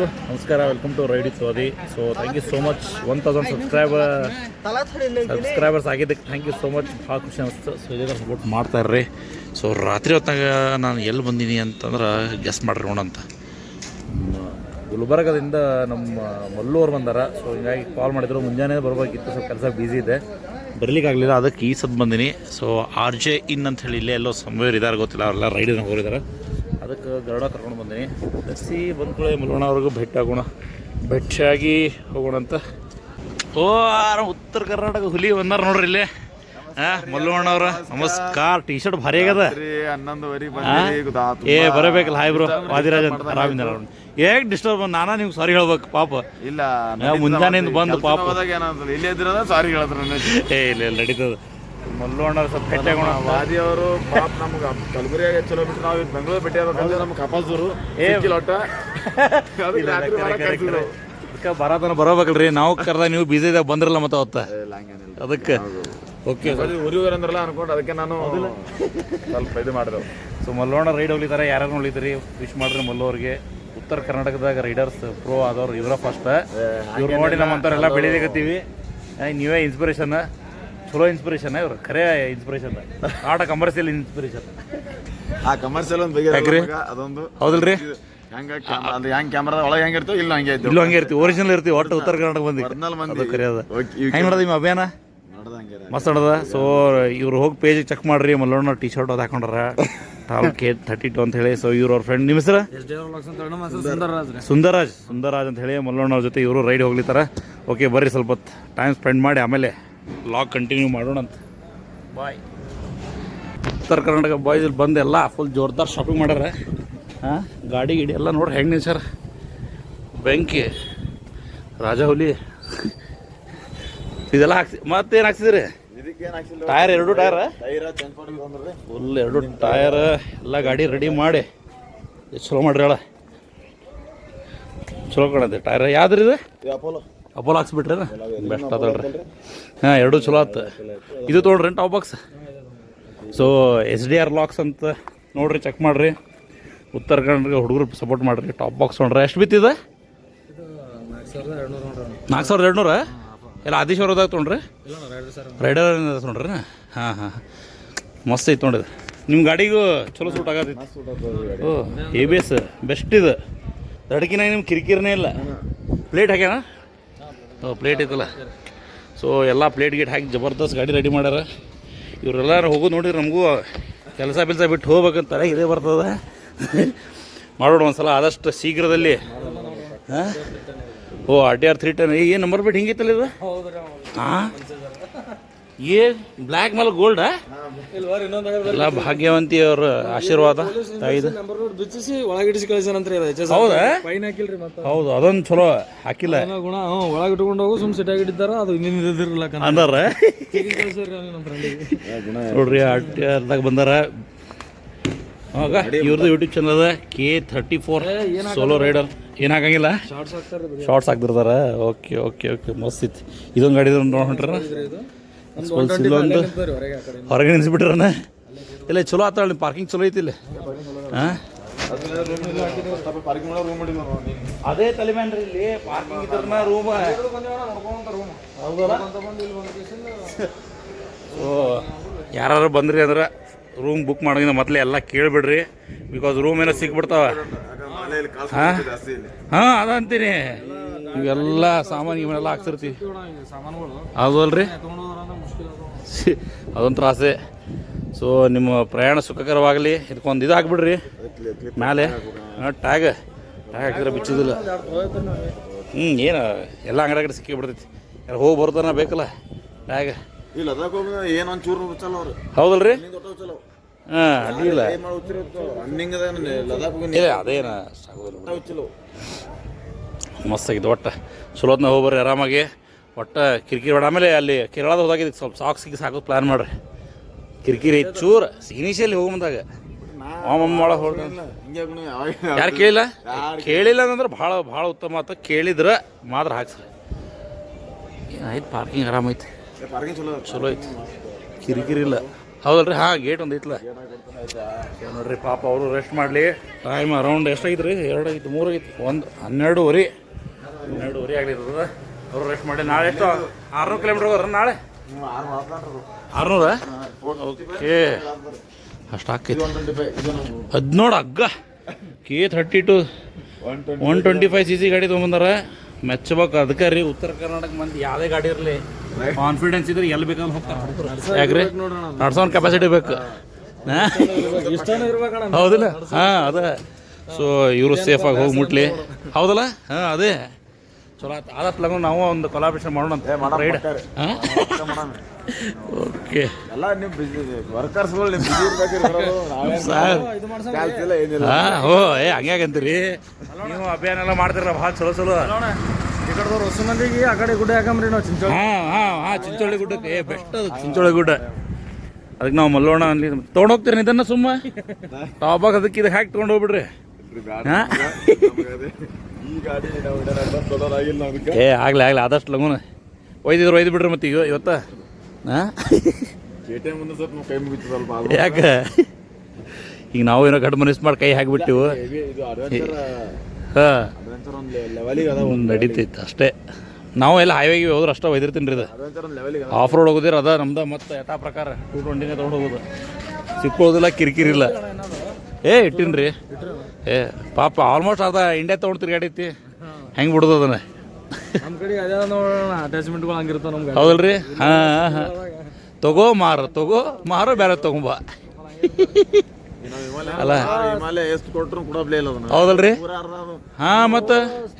ನಮಸ್ಕಾರ welcome to ರೈಡಿ Sodhi so thank you so much one thousand subscriber subscribers ಆಗಿದ್ದಕ್ಕೆ thank you so much ಭಾಳ ಖುಷಿ ಅನಿಸ್ತು ಸೊ ಇದೇ ಸಪೋರ್ಟ್ ಮಾಡ್ತಾ ಇರ್ರಿ. ಸೊ ರಾತ್ರಿ ಹೊತ್ತಾಗ ನಾನು ಎಲ್ಲಿ ಬಂದೀನಿ ಅಂತಂದ್ರೆ ಗೆಸ್ ಮಾಡ್ರಿ ನೋಡಂತ ಗುಲ್ಬರ್ಗದಿಂದ ನಮ್ಮ ಮಲ್ಲೂರು ಬಂದಾರ. ಸೊ ಹಿಂಗಾಗಿ ಕಾಲ್ ಮಾಡಿದ್ರು. ಮುಂಜಾನೆ ಬರಬೇಕಿತ್ತು. ಸ್ವಲ್ಪ ಕೆಲಸ ಬ್ಯುಸಿ ಇದೆ. ಬರಲಿಕ್ಕಾಗಲಿಲ್ಲ. ಅದಕ್ಕೆ ಈ ಸದ್ ಬಂದೀನಿ. ಸೊ ಆರ್ ಜೆ ಇನ್ ಅಂತ ಹೇಳಿ ಇಲ್ಲೇ ಎಲ್ಲೋ ಸಂವೇರ್ ಇದ್ದಾರೆ ಗೊತ್ತಿಲ್ಲ. ಅವರೆಲ್ಲ ರೈಡಿನ ಹೋಗಿದ್ದಾರೆ ಅದಕ್ಕೆ ಗರುಡ ಕರ್ಕೊಂಡು ಬಂದೀನಿ. ಸಸಿ ಬಂದ ಕೂಡ ಮಲ್ಲೋಣ ಅವ್ರಿಗೂ ಭೇಟಿ ಆಗೋಣ. ಭೇಟಿಯಾಗಿ ಹೋಗೋಣ ಅಂತ ಓ ಆರ ಉತ್ತರ ಕರ್ನಾಟಕ ಹುಲಿ ಬಂದಾರ ನೋಡ್ರಿ ಇಲ್ಲಿ. ಹಾಂ ಮಲ್ಲೋಣ ಅವ್ರ ನಮಸ್ಕಾರ. ಟಿ ಶರ್ಟ್ ಭಾರಿ ಆಗ್ಯದ. ಹನ್ನೊಂದುವರೆ ಆ? ಏ ಬರಬೇಕಲ್ಲ ಹಾಯ್ ಬ್ರೋ. ವಾದಿರಾಜ್ ಅಂತ ಆರಾಮಿದ್ದಾರೆ ಹೇಗೆ ಡಿಸ್ಟರ್ಬ್ ನಾನಾ ನಿಮ್ಗೆ ಸಾರಿ ಹೇಳ್ಬೇಕು ಪಾಪ. ಇಲ್ಲ ಮುಂಜಾನೆಯಿಂದ ಬಂದು ಪಾಪ. ಇಲ್ಲೇ ಇದ್ರದ ಸಾರಿ ಹೇಳಿದ್ರು ಏ ಇಲ್ಲ ಇಲ್ಲ ನಡೀತದ. ಮಲ್ಲೋಣ ಸ್ವಲ್ಪ ಅಂತ. ವಾದಿ ಅವರು ಪಾಪ ನಮ್ಗೆ ಕಲಬುರಗಿಯಾಗ ಚಲೋ ಬಿಟ್ಟು ನಾವು ಬೆಂಗಳೂರು ಭೇಟಿ ಆಗ್ಬೇಕಂದ್ರೆ ನಮ್ಗೆ ಕಪಾಸೂರು ಏ. ಲೋಟ ಅದಕ್ಕೆ ಬರತನ ಬರೋಬೇಕಲ್ರಿ. ನಾವು ಕರ್ದ ನೀವು ಬಿಸಿ ಇದಾಗ ಬಂದ್ರಲ್ಲ ಮತ್ತೆ ಅವತ್ತ. ಅದಕ್ಕೆ. ಓಕೆ ಊರಿಗೆ ಅಂದ್ರಲ್ಲ ಅನ್ಕೊಂಡು ಅದಕ್ಕೆ ನಾನು ಸ್ವಲ್ಪ ಇದು ಮಾಡಿದ್ರು ಸೊ ಮಲ್ಲೋಣ ರೈಡ್ ಹೋಗ್ಲಿದ್ದಾರೆ ಯಾರು ನೋಡಿದ್ರಿ? ವಿಶ್ ಮಾಡ್ರಿ ಮಲ್ಲೋರ್ಗೆ ಉತ್ತರ ಕರ್ನಾಟಕದಾಗ ರೈಡರ್ಸ್ ಪ್ರೋ ಆದವ್ರು. ಇವರ ಫಸ್ಟ್ ಇವ್ರು ನೋಡಿ ನಮ್ಮಂಥವ್ರೆಲ್ಲ ಬೆಳಿಲಿಕತ್ತೀವಿ. ನೀವೇ ಇನ್ಸ್ಪಿರೇಷನ್ ಚಲೋ ಇನ್ಸ್ಪಿರೇಷನ್ ಇವ್ರು. ಖರೆ ಇನ್ಸ್ಪಿರೇಷನ್ ಆಟ ಕಮರ್ಷಿಯಲ್ ಇನ್ಸ್ಪಿರೇಷನ್ ಆ ಕಮರ್ಷಿಯಲ್ ಒಂದು ಬಗ್ಗೆ? ಅದೊಂದು ಹೌದಲ್ರಿ? ಹೆಂಗ ಅದು ಹೆಂಗ್ ಕ್ಯಾಮ್ರಾ ಒಳಗೆ ಹೆಂಗಿರ್ತೋ ಇಲ್ಲ ಹಂಗೆ ಇಲ್ಲೂ ಹಂಗೆ ಇರ್ತೀವಿ. ಒರಿಜಿನಲ್ ಇರ್ತೀವಿ. ಒಟ್ಟು ಉತ್ತರ ಕರ್ನಾಟಕ ಬಂದಿ Original ಮಂದಿ. ಅದು ಖರೆ ಅದ. ಹೆಂಗೆ ನೋಡೋದು ನಿಮ್ಮ ಅಭಿಯಾನ? ಮಸ್ತ್ ನೋಡದ ಸೊ ಇವ್ರು ಹೋಗಿ ಪೇಜ್ ಚೆಕ್ ಮಾಡ್ರಿ. ಮಲ್ಲೋಣ ಟಿ ಶರ್ಟ್ ಅದು ಹಾಕೊಂಡ್ರ. ಟಾಲ್ ಕೆ ಥರ್ಟಿ ಟು ಅಂತ ಹೇಳಿ. ಸೊ ಇವ್ರ ಅವ್ರ ಫ್ರೆಂಡ್ ನಿಮ್ಮ ಹೆಸರು? ಸುಂದರಾಜ್ ಸುಂದರಾಜ್ ಅಂತ ಹೇಳಿ ಮಲ್ಲೋಣ ಅವ್ರ ಜೊತೆ ಇವರು ರೈಡ್ ಹೋಗ್ಲಿತ್ತಾರ. ಓಕೆ ಬರ್ರಿ ಸ್ವಲ್ಪ ಟೈಮ್ ಸ್ಪೆಂಡ್ ಮಾಡಿ. ಆಮೇಲೆ ಲಾಗ್ ಕಂಟಿನ್ಯೂ ಮಾಡೋಣ ಅಂತ. ಬಾಯ್ ಉತ್ತರ ಕರ್ನಾಟಕ ಬಾಯ್ಸ್ ಇಲ್ಲಿ ಬಂದು ಎಲ್ಲ ಫುಲ್ ಜೋರ್ದಾರ್ ಶಾಪಿಂಗ್ ಮಾಡ್ಯಾರ. ಹಾಂ? ಗಾಡಿ ಗಿಡಿ ಎಲ್ಲ ನೋಡ್ರಿ ಹೆಂಗೆ ಸರ್ ಬೆಂಕಿ ರಾಜಾಹುಲಿ ಇದೆಲ್ಲ ಹಾಕ್ಸಿ ಮತ್ತೇನು ಹಾಕ್ಸಿದ್ರಿ? ಟೈರ್ ಎರಡು ಟೈರ್ ಟೈರ ಚಂದ್ಕೊಂಡು ಬಂದ್ರಿ ಫುಲ್ ಎರಡು ಟೈರ್ ಎಲ್ಲ ಗಾಡಿ ರೆಡಿ ಮಾಡಿ. ಚಲೋ ಮಾಡ್ರಿ ಹೇಳ. ಚಲೋ ಕಾಣತ್ತೆ ಟೈರ್ ಯಾವ್ದ್ರಿ ಇದು? ಇದು ಅಪೋಲೋ ಅಪೋಲ್ ಹಾಕ್ಸ್ಬಿಟ್ರಿ ಬೆಸ್ಟ್ ಆತಲ್ರಿ ಹಾಂ, ಎರಡು ಚಲೋ ಆತು. ಇದು ತೊಗೊಳ್ರಿ top box so S D R locks ಅಂತ ನೋಡ್ರಿ ಚೆಕ್ ಮಾಡ್ರಿ. ಉತ್ತರ ಕನ್ನಡ ಹುಡುಗರು ಸಪೋರ್ಟ್ ಮಾಡ್ರಿ ಟಾಪ್ ಬಾಕ್ಸ್ ನೋಡ್ರಿ ಎಷ್ಟು ಬಿತ್ತಿದೆ? ನಾಲ್ಕು ಸಾವಿರದ ಎರಡುನೂರ. ಎಲ್ಲ ಆದಿಶ್ವರದಾಗ ತೊಗೊಂಡ್ರಿ? ರೈಡರ್ ತೊಗೊಂಡ್ರಿ ಹಾಂ ಹಾಂ ಮಸ್ತ್ ಐತೆ ನೋಡಿದ್ರೆ ನಿಮ್ಮ ಗಾಡಿಗೂ ಚಲೋ ಸೂಟ್ ಆಗತ್ತೈತಿ oh A B S best ಇದು. ದಡಕಿನ ನಿಮ್ಮ ಕಿರಿಕಿರಿನೇ ಇಲ್ಲ. ಪ್ಲೇಟ್ ಹಾಕ್ಯಾನ? ಪ್ಲೇಟ್ ಐತಲ್ಲ. ಸೊ ಎಲ್ಲ ಪ್ಲೇಟ್ ಗೀಟ್ ಹಾಕಿ ಜಬರ್ದಸ್ತ್ ಗಾಡಿ ರೆಡಿ ಮಾಡ್ಯಾರ. ಇವರೆಲ್ಲರೂ ಹೋಗೋದು ನೋಡಿರಿ ನಮಗೂ ಕೆಲಸ ಬಿಲ್ಸ ಬಿಟ್ಟು ಹೋಗ್ಬೇಕಂತ ತಲೆಗೆ ಇದೇ ಬರ್ತದೆ. ಮಾಡೋಣ ಒಂದ್ಸಲ ಆದಷ್ಟು ಶೀಘ್ರದಲ್ಲಿ. ಹಾಂ? ಓ R T R three ten ಏನು ನಂಬರ್ ಬಿಟ್ಟು ಹಿಂಗಿತ್ತಲ್ಲ ಇದು? ಹಾಂ? ಏ ಬ್ಲ್ಯಾಕ್ ಮೇಲೆ ಗೋಲ್ಡ್ ಎಲ್ಲ ಭಾಗ್ಯವಂತಿ ಅವ್ರ ಆಶೀರ್ವಾದ ತಾಯಿದು. ಬಿಚ್ಚಿಸಿ ಒಳಗಿಡಿಸಿ ಕಳಿಸ್ಯಾನಂತ್ರಿ ಹೌದಾ? ಫೈನ್ ಹಾಕಿಲ್ರಿ ಮತ್ತೆ ಹೌದು ಅದೊಂದು ಚಲೋ ಹಾಕಿಲ್ಲ. ಗುಣ ಹ್ಞೂ ಒಳಗೆ ಇಟ್ಕೊಂಡು ಹೋಗು ಸುಮ್ ಸಿಟ್ಟಾಗಿ ಇಟ್ಟಿದ್ದಾರ ಅದು ಇನ್ನೇನು ಇದಿರಲ್ಲ ಅಂದಾರ ನೋಡ್ರಿ ಆರ್ದಾಗ ಬಂದಾರ ಆಗ ಇವ್ರದ್ದು ಯೂಟ್ಯೂಬ್ ಚಾನಲ್ ಅದ K thirty four solo rider ಏನು ಹಾಕಂಗಿಲ್ಲ ಶಾರ್ಟ್ಸ್ ಹಾಕ್ತಾರೆ ಶಾರ್ಟ್ಸ್ ಹಾಕ್ತಿರ್ತಾರ ಓಕೆ ಓಕೆ ಓಕೆ ಮಸ್ತ್ ಇತ್ತು. ಇದೊಂದು ಗಾಡಿ ನೋಡಿ ಬರ್ರಿ ಹೊರಗೆ ನಿಲ್ಸಿಬಿಟ್ರನ ಇಲ್ಲ ಚಲೋ ಆತಾಳ ಪಾರ್ಕಿಂಗ್ ಚಲೋ ಐತಿ ಇಲ್ಲಿ. ಹಾಂ ಅದೇ ತಲೆಮ್ಯಾನ್ರಿ ಇಲ್ಲಿ ಪಾರ್ಕಿಂಗ್ ರೂಮ್ ಓ ಯಾರು ಬಂದ್ರಿ ಅಂದ್ರೆ ರೂಮ್ ಬುಕ್ ಮಾಡೋದ್ರಿಂದ ಮೊದಲೇ ಎಲ್ಲ ಕೇಳಿಬಿಡ್ರಿ ಬಿಕಾಸ್ ರೂಮ್ ಏನೋ ಸಿಕ್ಬಿಡ್ತಾವ. ಹಾ? ಹಾಂ ಅದಂತೀನಿ ಇವೆಲ್ಲ ಸಾಮಾನು ಇವನ್ನೆಲ್ಲ ಹಾಕ್ತಿರ್ತೀವಿ ಅದು ಅಲ್ರಿ ತಗೊಂಡು ಹೋದ್ರ ಅಂದ್ರೆ ಮುಷ್ಕಿಲ್ ಅದು. ಅದೊಂದು ತ್ರಾಸೆ ಸೊ ನಿಮ್ಮ ಪ್ರಯಾಣ ಸುಖಕರವಾಗಲಿ ಇದಕ್ಕೊಂದು ಇದು ಹಾಕ್ಬಿಡ್ರಿ ಮೇಲೆ ಟ್ಯಾಗ್. ಟ್ಯಾಗ್ ಹಾಕಿದ್ರೆ ಬಿಚ್ಚೋದಿಲ್ಲ. ಹ್ಞೂ ಏನು ಎಲ್ಲ ಅಂಗಡಿ ಸಿಕ್ಕಿ ಬಿಡ್ತೈತಿ. ಯಾರು ಹೋಗಿ ಬರ್ತಾನ ಬೇಕಲ್ಲ ಟ್ಯಾಗ್. ಇಲ್ಲ ಅದಾಗ ಹೋಗಿ ಏನು ಒಂದು ಚೂರು ಚಲೋ ಅವ್ರು. ಹೌದಲ್ರಿ? ಹಾಂ ಅಡ್ಡಿಲ್ಲ ಇಲ್ಲ ಅದೇನ ಒಟ್ಟು ಚಲೋತ್ನ ಹೋಗ್ಬರ್ರಿ ಆರಾಮಾಗಿ. ಒಟ್ಟು ಕಿರಿಕಿರಿ ಬೇಡ. ಆಮೇಲೆ ಅಲ್ಲಿ ಕೇರಳದ ಹೋದಾಗ ಇದಕ್ಕೆ ಸ್ವಲ್ಪ ಸಾಕ್ಸ್ ಸಿಕ್ಕಿ ಹಾಕೋದು ಪ್ಲ್ಯಾನ್ ಮಾಡ್ರಿ. ಕಿರಿಕಿರಿ ಚೂರು. ಇನಿಷಿಯಲಿ ಹೋಗಿ ಬಂದಾಗ ಮಾಡ ಒಳಗೆ ಯಾರು ಕೇಳಿಲ್ಲ? ಕೇಳಿಲ್ಲ ಅಂದ್ರೆ ಭಾಳ ಭಾಳ ಉತ್ತಮ ಆತ ಕೇಳಿದ್ರೆ ಮಾತ್ರ ಹಾಕ್ಸ್ರಿ. ಏನಾಯ್ತು ಪಾರ್ಕಿಂಗ್ ಆರಾಮೈತಿ ಚಲೋ ಚಲೋ ಐತಿ. ಕಿರಿಕಿರಿ ಇಲ್ಲ. ಹೌದಲ್ರಿ? ಹಾಂ ಗೇಟ್ ಒಂದು ಐತ್ಲ. ನೋಡ್ರಿ ಪಾಪ ಅವರು ರೆಸ್ಟ್ ಮಾಡಲಿ. ಟೈಮ್ ಅರೌಂಡ್ ಎಷ್ಟಾಗಿತ್ತು ರೀ ಎರಡು ಆಗಿತ್ತು ಮೂರು ಆಗಿತ್ತು ಒಂದು ಹನ್ನೆರಡುವರೆ. ಹನ್ನೆರಡುವರೆ ಆಗ್ಲಿರ್ತದ. ಅವರು ರೆಸ್ಟ್ ಮಾಡಿ, ನಾಳೆ ಎಷ್ಟು? ಆರುನೂರು ಕಿಲೋಮೀಟ್ರ್ ಹೋಗೋರ ನಾಳೆ? ಆರ್ನೂರ? ಓಕೆ. ಅಷ್ಟು ಆಕೈತಿ. ಅದು ಅಗ್ಗ K thirty two one twenty five C C ಗಾಡಿ ತೊಗೊಂಬಂದಾರ. ಮೆಚ್ಚಬೇಕು ಅದಕ್ಕೆ ರೀ ಉತ್ತರ ಕರ್ನಾಟಕ ಮಂದಿ ಯಾವುದೇ ಗಾಡಿ ಇರಲಿ. ಕಾನ್ಫಿಡೆನ್ಸ್ ಇದ್ರೆ ಎಲ್ಲಿ ಬೇಕಾದ್ರೆ ಹೋಗ್ತಾರೆ. ಯಾಕ್ರಿ? ನಡ್ಸೋನ್ ಕೆಪಾಸಿಟಿ ಬೇಕು. ಹೌದಿಲ್ಲ? ಹಾಂ, ಅದೇ. ಸೊ ಇವರು ಸೇಫಾಗಿ ಹೋಗಿ ಮುಟ್ಲಿ. ಹೌದಲ್ಲ? ಹಾಂ, ಅದೇ. ಚಲೋ ಆಯ್ತು. ಆದಷ್ಟು ಲಗು ನಾವು ಒಂದು ಕೊಲಾಬ್ರೇಷನ್ ಮಾಡೋಣ ಅಂತ. ರೈಡ್ ಓಕೆ ಎಲ್ಲ ನೀವು ಬಿಸಿ ವರ್ಕರ್ಸ್ಗಳು ನಿಮ್ಮ ಬಿಸಿ ಇಲ್ಲ ಏನಿಲ್ಲ. ಹಾಂ ಓ ಏ ಹಂಗೆ ಆಗಂತೀರಿ. ನೀವು ಅಭಿಯಾನ ಎಲ್ಲ ಮಾಡ್ತೀರಲ್ಲ ಭಾಳ ಚಲೋ ಚಲೋ. ಈ ಕಡೆದವ್ರು ಹೊಸ ಮಂದಿಗೆ ಆ ಕಡೆ ಗುಡ್ಡ ಹಾಕಂಬ್ರಿ ನಾವು ಚಿಂಚೋಳಿ. ಹಾಂ ಹಾಂ ಹಾಂ ಚಿಂಚೋಳಿ ಗುಡ್ಡಕ್ಕೆ ಏ ಬೆಸ್ಟ್ ಅದು ಚಿಂಚೋಳಿ ಗುಡ್ಡ. ಅದಕ್ಕೆ ನಾವು ಮಲ್ಲೋಣ ಅಲ್ಲಿ. ತೊಗೊಂಡು ಹೋಗ್ತೀರಿ ಇದನ್ನ ಸುಮ್ಮ? ಟಾಪಾಗ ಅದಕ್ಕೆ ಇದು ಹಾಕಿ ತೊಗೊಂಡು ಹೋಗ್ಬಿಡ್ರಿ. ಹಾಂ? ಏ ಆಗ್ಲಿ ಆಗ್ಲಿ ಆದಷ್ಟು ಲಗುನ. ಒಯ್ದಿದ್ರು ಒಯ್ದು ಬಿಡ್ರಿ ಮತ್ತೆ ಈಗ ಇವತ್ತ? ಹಾಂ ಯಾಕೆ? ಈಗ ನಾವು ಏನೋ ಗಡ್ ಮನಸ್ಸು ಮಾಡಿ ಕೈ ಹಾಕಿಬಿಟ್ಟಿವು? ಹಾಂ. ನಡೀತೈತೆ ಅಷ್ಟೇ. ನಾವು ಎಲ್ಲ ಹೈವೇಗೆ ಹೋದ್ರೆ ಅಷ್ಟೇ ಒಯ್ದಿರ್ತೀನಿ ರೀ ಇದು ಆಫ್ ರೋಡ್ ಹೋಗೋದಿರ ಅದ ನಮ್ದು ಮತ್ತೆ ಯಥಾ ಪ್ರಕಾರ ಟೂ ಟ್ವೆಂಟಿನೇ ತೊಗೊಂಡು ಹೋಗೋದು. ಸಿಕ್ಕೋದಿಲ್ಲ ಕಿರಿಕಿರಿ ಇಲ್ಲ. ಏ ಇಟ್ಟಿನ್ರಿ. ರೀ ಏ ಪಾಪ ಆಲ್ಮೋಸ್ಟ್ ಅದ ಇಂಡಿಯಾ ತೊಗೊಂಡು ತಿರ್ಗಾಡೈತಿ ಹೆಂಗೆ ಬಿಡೋದು ಅದನ್ನ? ನಮ್ಮ ಕಡೆ ಅದೇ ನೋಡೋಣ ಅಟ್ಯಾಚ್ಮೆಂಟ್ಗಳು ಹಂಗಿರ್ತಾವೆ ನಮ್ಗೆ. ಹೌದಲ್ರಿ? ಹಾಂ ಹಾಂ. ತಗೋ ಮಾರು ತಗೋ ಮಾರೋ ಬೇರೆ ತಗೊಂಬ ಅಲ್ಲ. ಹೌದಲ್ರಿ? ಹಾ ಮತ್ತೆ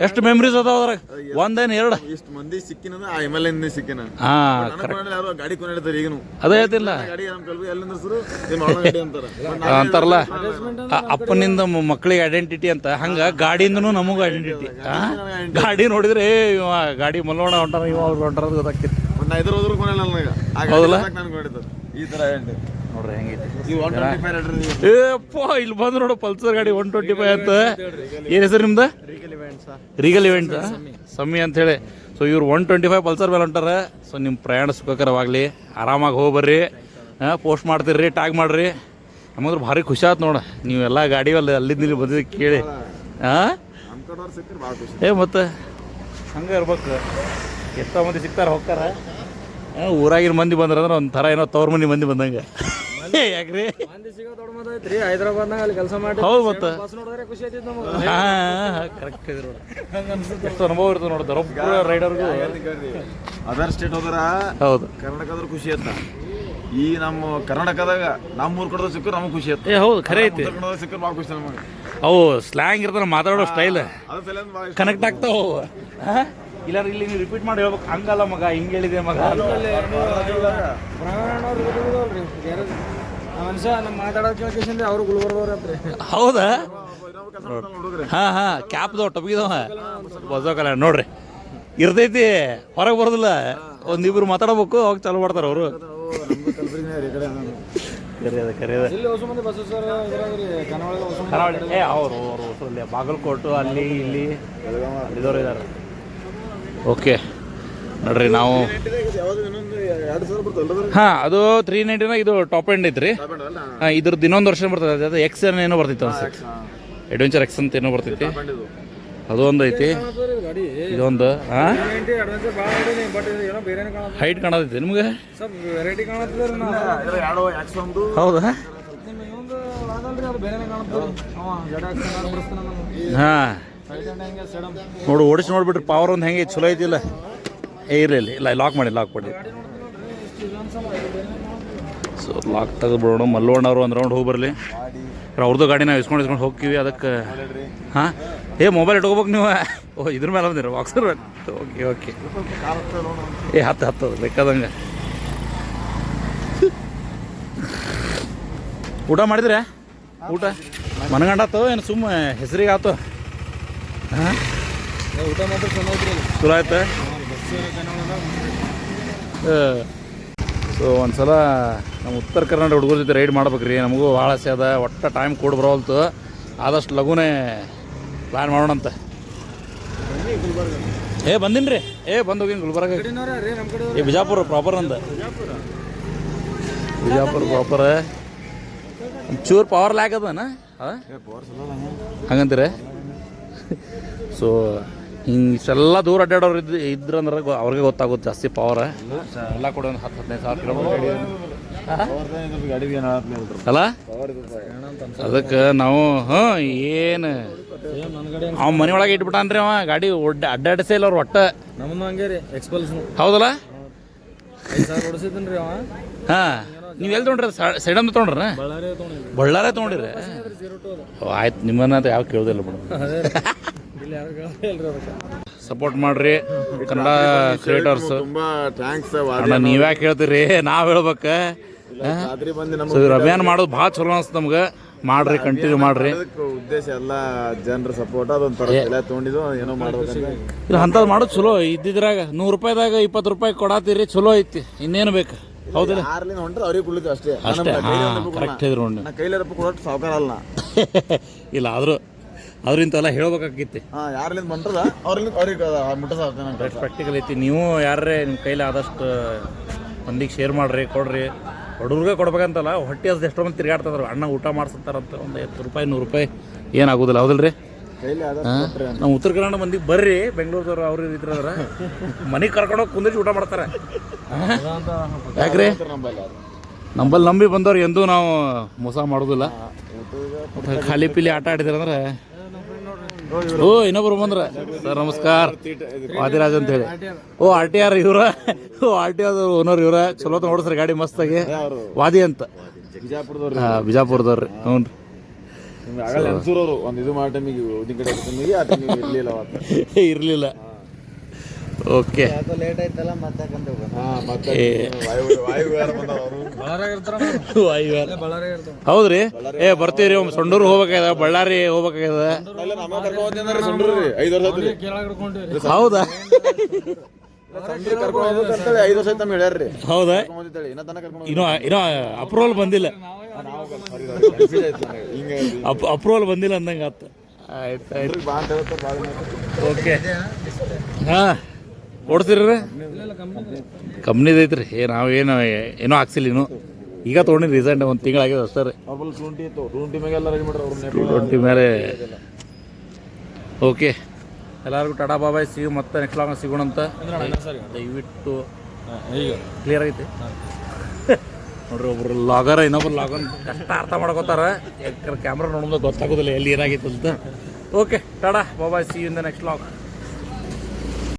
ಎಷ್ಟು ಮೆಮ್ರೀಸ್ ಅದಾವ ಅದ್ರಾಗ? ಒಂದೇನು ಎರಡು? ಇಷ್ಟು ಮಂದಿ ಸಿಕ್ಕಿನ ಆ ಹಿಮಾಲಯದಿಂದ ಸಿಕ್ಕಿನ. ಹಾ ಗಾಡಿ ಕೊಂಡಿರ್ತಾರೆ ಈಗನು. ಅದೇ ಹೇಳ್ತಿಲ್ಲ. ಅಂತಾರಲ್ಲ. ಅಪ್ಪನಿಂದ ಮಕ್ಕಳಿಗೆ ಐಡೆಂಟಿಟಿ ಅಂತ. ಹಂಗ ಗಾಡಿಯಿಂದನು ನಮಗೂ ಐಡೆಂಟಿಟಿ ಗಾಡಿ ನೋಡಿದ್ರೆ ಇವ ಗಾಡಿ ಮಲ್ಲೋಣ ಹೊಂಟಾರ ಇವ ಅವ್ರು ಹೊಂಟಾರ ಗೊತ್ತಾಗ್ತಿತ್ತು. ಹೌದಲ್ಲ? ಈ ಥರ ನೋಡ್ರಿ ಹೆಂಗೈತಿ. ಏಪ್ಪ ಇಲ್ಲಿ ಬಂದ್ರೆ ನೋಡು ಪಲ್ಸರ್ ಗಾಡಿ ಒನ್ ಟ್ವೆಂಟಿ ಫೈವ್ ಅಂತ. ಏನ್ ಹೆಸರು ನಿಮ್ದು? ರೀಗಲ್ ಇವೆಂಟ್ ಸಮ್ಮಿ ಅಂತ ಹೇಳಿ. ಸೊ ಇವ್ರು ಒನ್ ಟ್ವೆಂಟಿ ಫೈವ್ ಪಲ್ಸರ್ ಮೇಲೆ ಹೊಂಟಾರ. ಸೊ ನಿಮ್ಮ ಪ್ರಯಾಣ ಸುಖಕರವಾಗಲಿ. ಆರಾಮಾಗಿ ಹೋಗಿ ಬರ್ರಿ. ಪೋಸ್ಟ್ ಮಾಡ್ತೀರಿ ಟ್ಯಾಗ್ ಮಾಡ್ರಿ. ನಮಗ್ರು ಭಾರಿ ಖುಷಿ ಆಯ್ತು ನೋಡ. ನೀವೆಲ್ಲ ಗಾಡಿ ಅಲ್ಲಿ ಅಲ್ಲಿಂದ ಇಲ್ಲಿ ಬಂದಿದ್ದು ಕೇಳಿ. ಹಾಂ? ಏ ಮತ್ತೆ? ಹಂಗೆ ಇರ್ಬೇಕು. ಎಷ್ಟೋ ಮಂದಿ ಸಿಗ್ತಾರ ಹೋಗ್ತಾರ. ಊರಾಗಿನ ಮಂದಿ ಬಂದ್ರಂದ್ರೆ ಒಂಥರ ಏನೋ ತವ್ರ ಮನೆ ಮಂದಿ ಬಂದಂಗೆ. ಯಾಕ್ರಿ? ಹೈದ್ರಾಬಾದ್ನಾಗ ಅಲ್ಲಿ ಕೆಲಸ ಮಾಡಿ ಹೌದು ಮತ್ತೆ. ಬಸ್ ನೋಡಿದ್ರೆ ಖುಷಿ ಆಯ್ತಿತ್ತು ನಮಗೆ. ಹಾಂ ಕರೆಕ್ಟ್ ಇದ್ರು ನೋಡಿ. ಎಷ್ಟು ಅನುಭವ ಇರ್ತದೆ ನೋಡಿ ದೊರೊಬ್ಬ ರೈಡರ್ಗೂ ಅದರ್ ಸ್ಟೇಟ್ ಹೋದ್ರ ಹೌದು. ಕರ್ನಾಟಕದ್ರ ಖುಷಿ ಆಯ್ತ. ಈ ನಮ್ಮ ಕರ್ನಾಟಕದಾಗ ನಮ್ಮ ಊರ್ ಕಡೆ ಸಿಕ್ಕರು ನಮಗೆ ಖುಷಿ ಆಯ್ತು. ಏ ಹೌದು ಖರೆ ಐತಿ. ಸಿಕ್ಕರು ಭಾಳ ಖುಷಿ ನಮಗೆ. ಅವು ಸ್ಲ್ಯಾಂಗ್ ಇರ್ತಾರೆ ಮಾತಾಡೋ ಸ್ಟೈಲ್ ಇಷ್ಟ. ಕನೆಕ್ಟ್ ಆಗ್ತಾವ ಇಲ್ಲ ಇಲ್ಲಿ ನೀವು ರಿಪೀಟ್ ಮಾಡಿ ಹೇಳ್ಬೇಕು ಹಂಗಲ್ಲ ಮಗ ಹಿಂಗೆ ಹೇಳಿದೆ ಮಗ ಮನುಷ್ಯ ನಮ್ಮ ಅವ್ರು ಹೌದಾ ಹಾಂ ಹಾಂ ಕ್ಯಾಪ್ದು ಟೊಪಿಗಿದವ ಹೊಸ ಕಲ ನೋಡ್ರಿ ಇರ್ತೈತಿ ಹೊರಗೆ ಬರೋದಿಲ್ಲ ಒಂದಿಬ್ರು ಮಾತಾಡಬೇಕು ಅವಾಗ ಚಾಲು ಮಾಡ್ತಾರೆ ಅವರು ಕರೆಯದ ಕರೆಯದ ಅವರು ಅವರು ಬಾಗಲಕೋಟು ಅಲ್ಲಿ ಇಲ್ಲಿ ಇದಾರೆ ಇದ್ದಾರೆ ಓಕೆ. ನೋಡ್ರಿ ನಾವು ಹಾಂ ಅದು ತ್ರೀ ನೈಂಟಿನ ಇದು ಟಾಪ್ ಎಂಡ್ ಐತ್ರಿ. ಹಾಂ ಇದ್ರದ್ದು ಇನ್ನೊಂದು ವರ್ಷ ಬರ್ತದೆ. ಅದು ಎಕ್ಸ್ ಏನೋ ಬರ್ತಿತ್ತು ಅನ್ಸುತ್ತೆ. ಅಡ್ವೆಂಚರ್ ಎಕ್ಸ್ ಅಂತ ಏನೋ ಬರ್ತೈತಿ. ಅದು ಒಂದು ಐತಿ. ಇದೊಂದು ಹಾಂ? ಹೈಟ್ ಕಾಣತೈತಿ. ನಿಮ್ಗೆ? ಹೌದಾ? ಹಾಂ. ನೋಡು, ಓಡಿಸಿ ನೋಡ್ಬಿಟ್ರಿ ಪವರ್ ಒಂದು ಹೆಂಗೆ ಚಲೋ ಐತಿಲ್ಲ ಏ, ಇರಲಿ ಇಲ್ಲ ಲಾಕ್ ಮಾಡಿ ಲಾಕ್ ಮಾಡಿ. So lock ತೆಗೆದ್ಬಿಡೋಣ. ಮಲ್ಲೋಣ್ಣವ್ರು ಒಂದು ರೌಂಡ್ ಹೋಗಿ ಅವ್ರದ್ದು ಗಾಡಿ ನಾವು ಇಸ್ಕೊಂಡು ಇಸ್ಕೊಂಡು ಹೋಗ್ತೀವಿ, ಅದಕ್ಕೆ ಹಾಂ? ಏ ಮೊಬೈಲ್ ಇಟ್ಕೋಬೇಕು ನೀವು. ಓ, ಇದ್ರ ಮೇಲೆ ಬಂದಿರ ಬಾಕ್ಸರ್ ಓಕೆ ಓಕೆ ಏ, ಹತ್ತು ಹತ್ತು ಬೇಕಾದಂಗೆ. ಊಟ ಮಾಡಿದ್ರೆ? ಊಟ? ಮನಗಂಡಾತು ಏನು ಸುಮ್ಮ ಹೆಸರಿಗೆ ಆತು? ಹಾಂ ಊಟ ಮಾತ್ರ ಚಲೋ ಸೊ, ಒಂದ್ಸಲ ನಮ್ಮ ಉತ್ತರ ಕರ್ನಾಟಕ ಹುಡುಗರ ಜೊತೆ ರೈಡ್ ಮಾಡ್ಬೇಕ್ರಿ. ನಮಗೂ ಭಾಳ ಆಸೆ ಅದ. ಒಟ್ಟ ಟೈಮ್ ಕೂಡ ಬರೋಲ್ತು ಆದಷ್ಟು ಲಘುನೇ ಪ್ಲ್ಯಾನ್ ಮಾಡೋಣಂತ. ಏ ಬಂದಿನಿ ರೀ ಏ, ಬಂದು ಹೋಗಿನಿ ಗುಲ್ಬರ್ಗ. ಏ, ಬಿಜಾಪುರ ಪ್ರಾಪರ್ ಅಂದ ಬಿಜಾಪುರ ಪ್ರಾಪರ್ ಚೂರು ಪವರ್ ಲ್ಯಾಕ್ ಅದನ? ಹಂಗಂತೀರ? ಸೊ ಹಿಂಗೆ ಇಷ್ಟೆಲ್ಲ ದೂರ ಅಡ್ಡಾಡೋರು ಇದ್ದು ಇದ್ರಂದ್ರೆ ಅವ್ರಿಗೆ ಗೊತ್ತಾಗುತ್ತೆ ಜಾಸ್ತಿ ಪವರ್ ಎಲ್ಲ ಕೂಡ ಒಂದು ಹತ್ತು ಹದಿನೈದು ಸಾವಿರ ಕಿಲೋಮೀಟರ್ ಅಲ್ಲ? ಅದಕ್ಕೆ ನಾವು ಹಾಂ ಏನು? ಅವ್ನು ಮನೆ ಒಳಗೆ ಇಟ್ಬಿಟ್ಟಾನ್ರಿ ಅವ ಗಾಡಿ ಒಡ್ಡ ಅಡ್ಡಾಡಿಸೇ ಇಲ್ಲ ಅವ್ರು ಒಟ್ಟು. ನಮ್ಮದು ಹಂಗೆ ರೀ ಎಕ್ಸ್ಪಲ್ಸ್ ಹೌದಲ್ಲ? ಹಾಂ ನೀವು ಎಲ್ಲಿ ತೊಗೊಂಡ್ರಿ ಸೈಡಮ್ ತೊಗೊಂಡ್ರ? ಬಳ್ಳಾರಿ ತೊಗೊಂಡಿರಿ ಆಯ್ತು ನಿಮ್ಮನ್ನ ಯಾವ ಕೇಳೋದಿಲ್ಲ ಬಿಡು. ಸಪೋರ್ಟ್ ಮಾಡ್ರಿ ಕನ್ನಡ ಕ್ರಿಯೇಟರ್ಸ್ ತುಂಬಾ ಥ್ಯಾಂಕ್ಸ್ ಅಣ್ಣ ನೀವ್ಯಾಕೆ ಹೇಳ್ತೀರಿ? ನಾವು ಹೇಳ್ಬೇಕು? ಅಭಿಯಾನ ಮಾಡೋದು ಭಾಳ ಚಲೋ ಅನ್ಸ್ತು ನಮ್ಗೆ. ಮಾಡ್ರಿ ಕಂಟಿನ್ಯೂ ಮಾಡ್ರಿ. ಉದ್ದೇಶ ಎಲ್ಲ ಜನರ ಸಪೋರ್ಟ್ ಅದೊಂದು ಎಲ್ಲ ತೊಗೊಂಡಿದ್ದು ಏನೋ ಮಾಡ್ಬೇಕಂತ ಇಲ್ಲ ಅಂಥದ್ದು ಮಾಡೋದು ಚಲೋ. ಇದ್ದಿದ್ರಾಗ ನೂರು ರೂಪಾಯಿದಾಗ ಇಪ್ಪತ್ತು ರೂಪಾಯಿ ಕೊಡಾತೀರಿ ಚಲೋ ಐತಿ. ಇನ್ನೇನು ಬೇಕು? ಹೌದಿಲ್ಲ? ಯಾರ್ಲಿಂದ ಹೊಂಟ್ರೆ ಅವ್ರಿಗೆ ಕುಳಿತು ಅಷ್ಟೇ. ಅಷ್ಟೇ. ಕರೆಕ್ಟ್ ಇದ್ರು ಕೈಲಾರಪ್ಪ ಕೊಡೋಷ್ಟು ಸಾವುಕಾರ ಅಲ್ಲ ಇಲ್ಲ ಆದರೂ ಇಂಥವೆಲ್ಲ ಹೇಳ್ಬೇಕಾಗಿತ್ತು. ಯಾರಲ್ಲಿಂದ ಯಾರ್ಲಿಂದ ಬಂಟ್ರದ ಅವ್ರಿಂದ ಅವ್ರಿಗೆ ಮುಟ್ಟ ನಂಗೆ ಪ್ರಾಕ್ಟಿಕಲ್ ಐತಿ ನೀವು ಯಾರೇ ನಿಮ್ಮ ಕೈಲಿ ಆದಷ್ಟು ಮಂದಿಗೆ ಶೇರ್ ಮಾಡ್ರಿ ಕೊಡ್ರಿ. ಹುಡುಗ್ರಿಗೆ ಕೊಡ್ಬೇಕಂತಲ್ಲ ಹೊಟ್ಟೆ ಅದು ಎಷ್ಟೋ ಮಂದಿ ತಿರ್ಗಾಡ್ತದ್ರ ಅಣ್ಣ ಊಟ ಮಾಡ್ಸಂತಾರಂತ ಒಂದು ಐವತ್ತು ರೂಪಾಯಿ ನೂರು ರೂಪಾಯಿ ಏನಾಗೋದಿಲ್ಲ ಹೌದಿಲ್ರಿ? ಕೈಲಿ ಆದ ನಾವು ಉತ್ತರ ಕನ್ನಡ ಮಂದಿಗೆ ಬರ್ರಿ ಬೆಂಗಳೂರದವ್ರು ಅವ್ರು ಇದ್ರದ್ರ. ಮನೆಗೆ ಕರ್ಕೊಂಡೋಗಿ ಕುಂದಿಸಿ ಊಟ ಮಾಡ್ತಾರೆ. ಯಾಕ್ರಿ? ನಂಬಲ್ಲ ನಂಬಿ ಬಂದವ್ರು ಎಂದೂ ನಾವು ಮೋಸ ಮಾಡೋದಿಲ್ಲ. ಖಾಲಿ ಪಿಲಿ ಆಟ ಆಡಿದ್ರಂದ್ರೆ ಓ ಇನ್ನೊಬ್ರು ಬಂದ್ರ. ಸರ್ ನಮಸ್ಕಾರ. ವಾದಿರಾಜ್ ಅಂತ ಹೇಳಿ. ಓ ಆರ್ ಟಿ ಆರ್ ಇವ್ರ. Oh R T R owner ಇವ್ರ. ಚಲೋ ನೋಡಿಸ್ರಿ ಗಾಡಿ ಮಸ್ತಾಗಿ ವಾದಿ ಅಂತ. ಬಿಜಾಪುರದವ್ರು. ಹ್ಞೂ ರೀ. ಆಗಲ್ಲ ಒಂದು ಇದು ಮಾಡೋ ಟೈಮಿಗೆ ಇರಲಿಲ್ಲ. ಓಕೆ. ಲೇಟ್ ಆಯ್ತಲ್ಲ ಮತ್ತೆ ಹೌದ್ರಿ? ಏ ಬರ್ತೀವಿ ಒಮ್ಮೆ ಸೊಂಡೂರು ಹೋಗ್ಬೇಕಾಗ್ಯದ ಬಳ್ಳಾರಿ ಹೋಗ್ಬೇಕಾಗ್ಯದ? ಹೌದಾ? ಹೌದಾ? ಇನ್ನೂ ಇನ್ನೂ ಅಪ್ರೂವಲ್ ಬಂದಿಲ್ಲ. ಅಪ್ರೂವಲ್ ಬಂದಿಲ್ಲ ಅಂದಂಗೆ ಆಯ್ತು ಆಯ್ತು. ಓಕೆ. ಹಾಂ. ಓಡ್ತೀರಿ ಕಂಪ್ನಿದು ಐತ್ರಿ. ಏ ನಾವೇನು ಏನೋ ಹಾಕ್ಸಿಲ್ಲ ಇನ್ನು. ಈಗ ತೊಗೊಂಡಿ ರೀಸೆಂಟ್ ಒಂದು ತಿಂಗಳಾಗಿದೆ ಅಷ್ಟೇ ರೀ. ಟ್ವೆಂಟಿ ಮೇಲೆ ಓಕೆ ಎಲ್ಲರಿಗೂ ಟಾಟಾ ಬಾಬಾಯ್ ಸಿಗು ಮತ್ತೆ ನೆಕ್ಸ್ಟ್ ಲಾಂಗ್ ಸಿಗೋಣ ಅಂತ. ದಯವಿಟ್ಟು. ಈಗ ಕ್ಲಿಯರ್ ಆಗೈತಿ? ನೋಡ್ರಿ ಒಬ್ರು ಲಾಗರ್ ಇನ್ನೊಬ್ರು ಲಾಗನ್ ಕಷ್ಟ ಅರ್ಥ ಮಾಡ್ಕೋತಾರ. ಯಾಕಂದ್ರೆ ಕ್ಯಾಮ್ರಾ ನೋಡೋದು ಗೊತ್ತಾಗೋದಿಲ್ಲ ಎಲ್ಲಿ ಏನಾಗಿತ್ತು ಅಂತ. Okay tata bye bye see in the next log